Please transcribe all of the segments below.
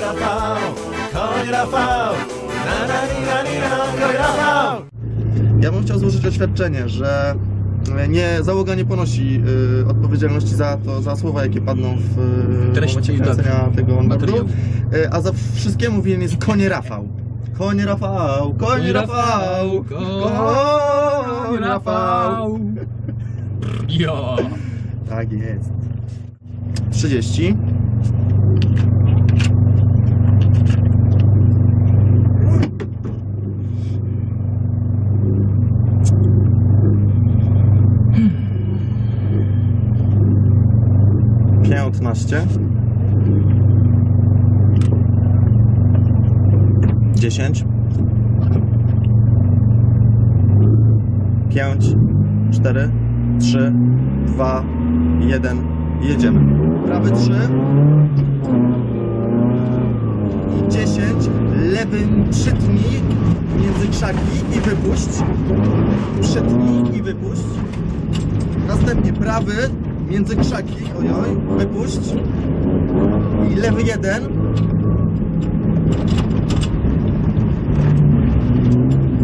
Rafał, koń Rafał, na na ni na ni na, koń Rafał. Ja bym chciał złożyć oświadczenie, że nie, załoga nie ponosi y, odpowiedzialności za to, za słowa, jakie padną w y, Treści, kręcenia tego Materiału. y, a za wszystkiemu winien jest konie Rafał. Koń Rafał, koń Rafał, koń Rafał. Jo. Tak jest. 30. Piętnaście. Dziesięć. Pięć, cztery, trzy, dwa, jeden. Jedziemy. Prawy trzy. I dziesięć. Lewy przytnij między krzaki i wypuść. Przytnij i wypuść. Następnie prawy między krzaki. Ojoj, wypuść. I lewy jeden.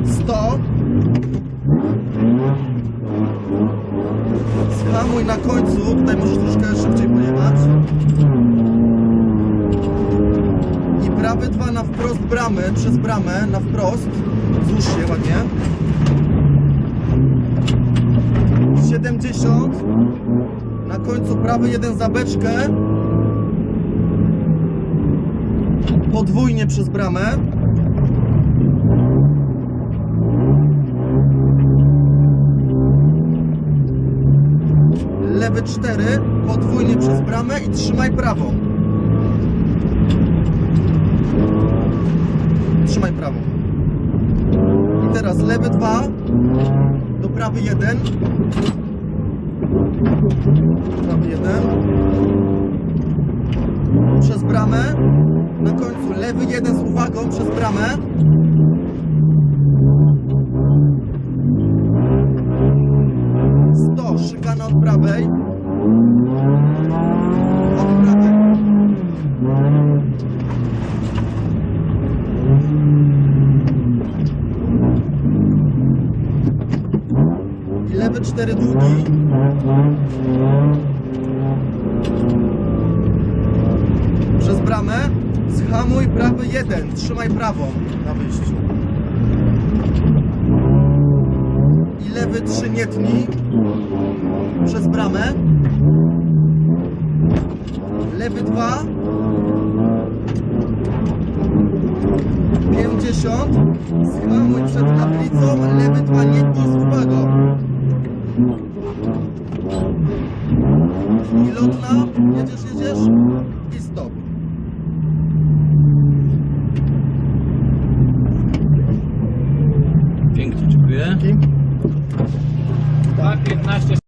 Sto. Skamuj na końcu, tutaj możesz troszkę szybciej pojechać. I prawy dwa na wprost bramy, przez bramę, na wprost. Złóż się ładnie. 70. Na końcu prawy jeden za beczkę. Podwójnie przez bramę. lewy 4, podwójnie przez bramę i trzymaj prawą. Trzymaj prawą. I teraz lewy 2 do prawy 1. Prawy 1. Przez bramę. Na końcu lewy 1 z uwagą przez bramę. Sto, szykana od prawej. Od prawej. I lewy cztery długi. Przez bramę. Zhamuj prawy jeden. Trzymaj prawą na wyjściu. I lewy trzy nie tnij przez bramę. Lewy 2. 50. Zhamuj przed tablicą. Lewy 2 nie tnij z uwagą. I lotna. Jedziesz, jedziesz. I stop. Pięknie, dziękuję. Dzięki. Tak, 15